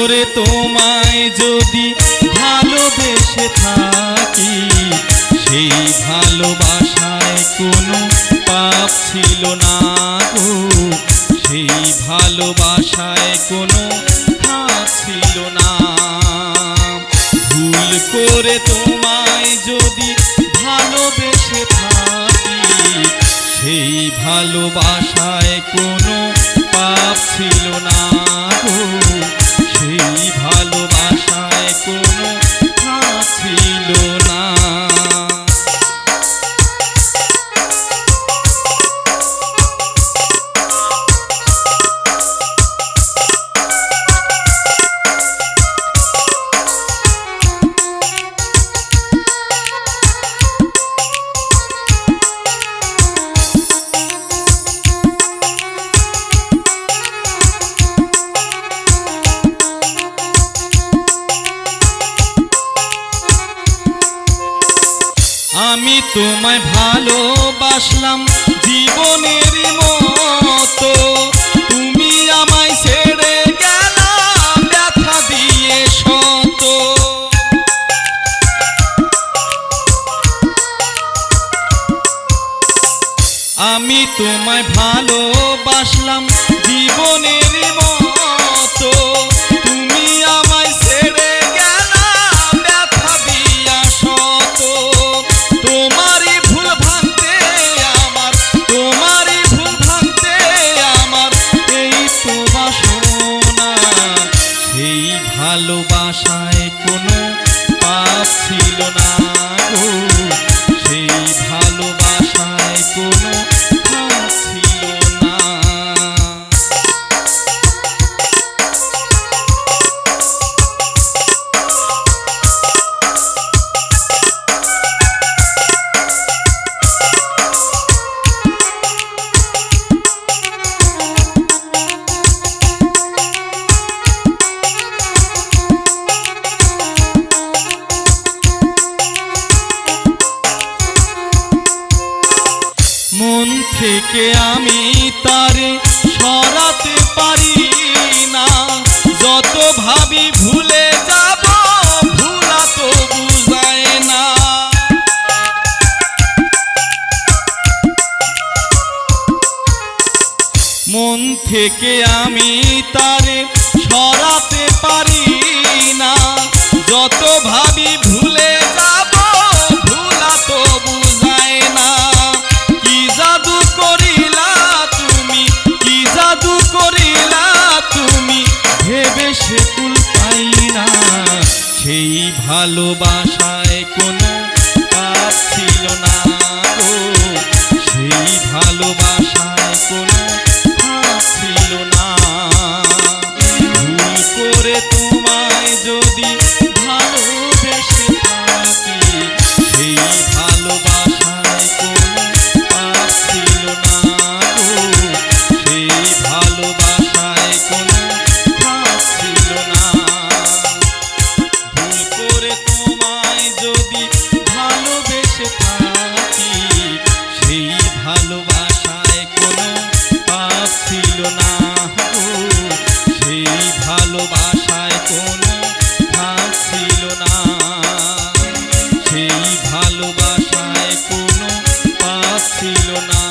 করে তোমায় যদি ভালোবেসে থাকি, সেই ভালোবাসায় কোনো পাপ ছিল না গো। সেই ভালোবাসায় কোনো হাত ছিল না। ভুল করে তোমায় যদি ভালোবেসে থাকি, সেই ভালোবাসায় কোনো তোমায় ভালোবাসলাম জীবনের মতো। তুমি আমায় ছেড়ে গেলাম ব্যথা দিয়ে শত। আমি তোমায় ভালোবাসলাম ভালোবাসায় কোনো পাপ থেকে আমি তারে সরাতে পারি না। যত ভাবি ভুলে যাব, ভুলা তো বুঝায় না। মন থেকে আমি তারে সরাতে পারি না। যত ভাবি ভুলে সে কুল পাই না। সেই ভালোবাসায় কোনো পাপ ছিল না। যদি ভালোবেসে থাকি, সেই ভালোবাসায় কোনো পাপ ছিল না। সেই ভালোবাসায় কোনো পাপ ছিল না। সেই ভালোবাসায় কোনো পাপ ছিল না।